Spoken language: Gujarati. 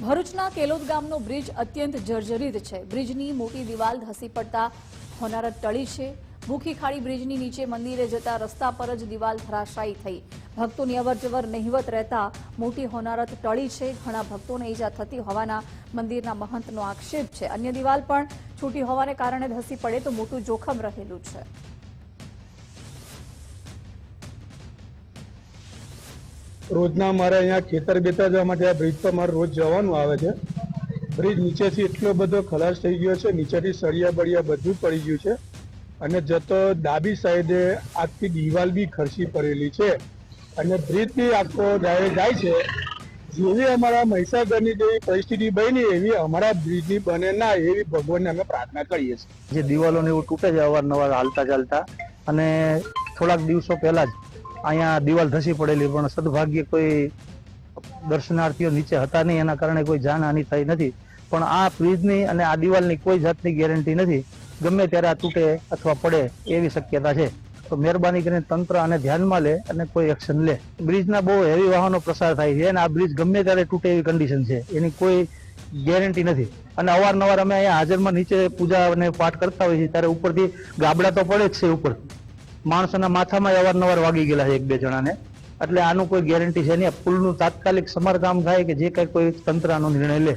ભરૂચના કેલોદ ગામનો બ્રિજ અત્યંત જર્જરિત છે. બ્રિજની મોટી દિવાલ ધસી પડતા હોનારત ટળી છે. ભૂખી ખાડી બ્રિજની નીચે મંદિરે જતા રસ્તા પર જ દિવાલ ધરાશાયી થઈ. ભક્તોની અવરજવર નહિવત રહેતા મોટી હોનારત ટળી છે. ઘણા ભક્તોને ઈજા થતી હોવાના મંદિરના મહંતનો આક્ષેપ છે. અન્ય દિવાલ પણ છૂટી હોવાને કારણે ધસી પડે તો મોટું જોખમ રહેલું છે. રોજના મારે અહીંયા ખેતર બેતર જવા માટે આ બ્રિજ પર મારે રોજ જવાનું આવે છે. બ્રિજ નીચેથી એટલો બધો ખલાસ થઈ ગયો છે, નીચેથી સળિયા બળિયા બધું પડી ગયું છે અને જતો ડાબી સાઈડે આખી દિવાલ બી ખર્ચી પડેલી છે. અને બ્રિજ બી આખો જાય જાય છે. જેવી અમારા મહીસાગરની જેવી પરિસ્થિતિ બની, એવી અમારા બ્રિજની બને ના, એવી ભગવાનને અમે પ્રાર્થના કરીએ છીએ. જે દિવાલોને એવું તૂટે છે અવારનવાર હાલતા ચાલતા અને થોડાક દિવસો પહેલા જ અહીંયા દિવાલ ધસી પડેલી, પણ સદભાગ્ય કોઈ દર્શનાર્થીઓ નીચે હતા નહીં, એના કારણે કોઈ જાનહાનિ થઈ નથી. પણ આ બ્રિજની અને આ દિવાલની કોઈ જાતની ગેરંટી નથી. ગમે ત્યારે આ તૂટે અથવા પડે એવી શક્યતા છે. તો મહેરબાની કરીને તંત્ર આને ધ્યાનમાં લે અને કોઈ એક્શન લે. બ્રિજના બહુ હેવી વાહનો પ્રસાર થાય છે અને આ બ્રિજ ગમે ત્યારે તૂટે એવી કન્ડિશન છે. એની કોઈ ગેરંટી નથી. અને અવારનવાર અમે અહીંયા હાજરમાં નીચે પૂજા અને પાઠ કરતા હોઈએ છીએ, ત્યારે ઉપરથી ગાબડા તો પડે જ છે ઉપર. માણસોના માથામાં અવારનવાર વાગી ગયેલા છે એક બે જણાને. એટલે આનું કોઈ ગેરંટી છે નહીં. પુલનું તાત્કાલિક સમારકામ થાય કે જે કંઈ કોઈ તંત્ર આનો નિર્ણય લે.